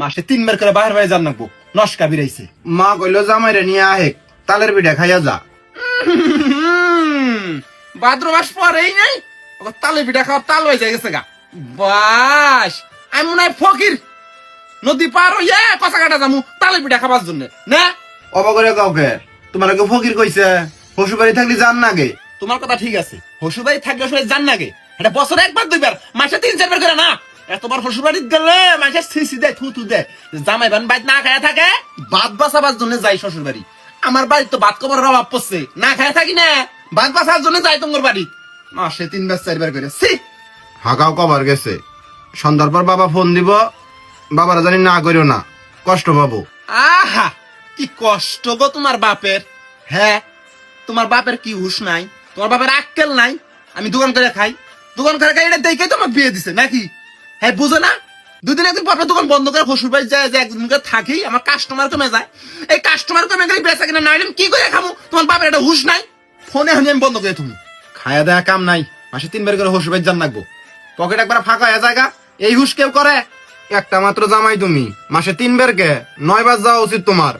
মাসে তিনবার করে বাহির বাইরে যান নাকবো। নস্কা বিরাইছে। মা কইলো জামাইরে নিয়ে আহে তালের পিঠা খাইয়া যা। ভাদ্র মাস পরেই নাই তালে পিঠা খাওয়ার তাল হয়ে যায় গেছে গা। বাস আমি মনে হয় ফকির। নদী পার হইয়া কষা কাটা যামু তালে পিঠা খাবার জন্য। না। অবা করে কাউকে তোমার কেউ ফকির কইছে? শ্বশুর বাড়ি থাকলে যান না গে তোমার কথা ঠিক আছে হসুবাই থাকলে সবাই জান নাগে এটা বছরে একবার দুইবার মাসে তিন চারবার করে না। এতবার শ্বশুর বাড়িতে গেলে মাসে সিসি দেয় থু থু দেয় জামাই বান বাইত না খায়া থাকে? ভাত বাঁচাবার জন্য যাই শ্বশুর বাড়ি আমার বাড়ি তো ভাত কবার অভাব পড়ছে। না খায়া থাকি না? ভাত বাঁচার জন্য যাই তোমার বাড়ি। মাসে তিনবার চারবার করে। সি হাকাও কবার গেছে। সন্ধ্যার পর বাবা ফোন দিব। বাবারা জানি না করিও না। কষ্ট পাবো। আহা! কি কষ্ট গো তোমার বাপের। হ্যাঁ তোমার বাপের কি হুশ নাই? তোমার বাপের আক্কেল নাই? আমি দোকান করে খাই। দোকান করে খাই এটা দেখে তোমার বিয়ে দিছে নাকি? হ্যাঁ বুঝো না? দুদিন একদিন বাপের দোকান বন্ধ করে শ্বশুর বাড়ি যায় যে একদিন করে থাকি, আমার কাস্টমার কমে যায়। এই কাস্টমার কমে গেলে বেচা কিনা নাই কি করে খামু? তোমার বাপের একটা হুশ নাই? ফোনে হানি আমি বন্ধ করে তুমি খায়া দেয়া কাম নাই। মাসে তিনবার করে শ্বশুর বাড়ি যান নাকবো পকেট একবার ফাঁকা হয়ে জায়গা এই হুশ কেউ করে? একটা মাত্র জামাই তুমি। মাসে তিনবার কে? নয় বার যাওয়া উচিত তোমার।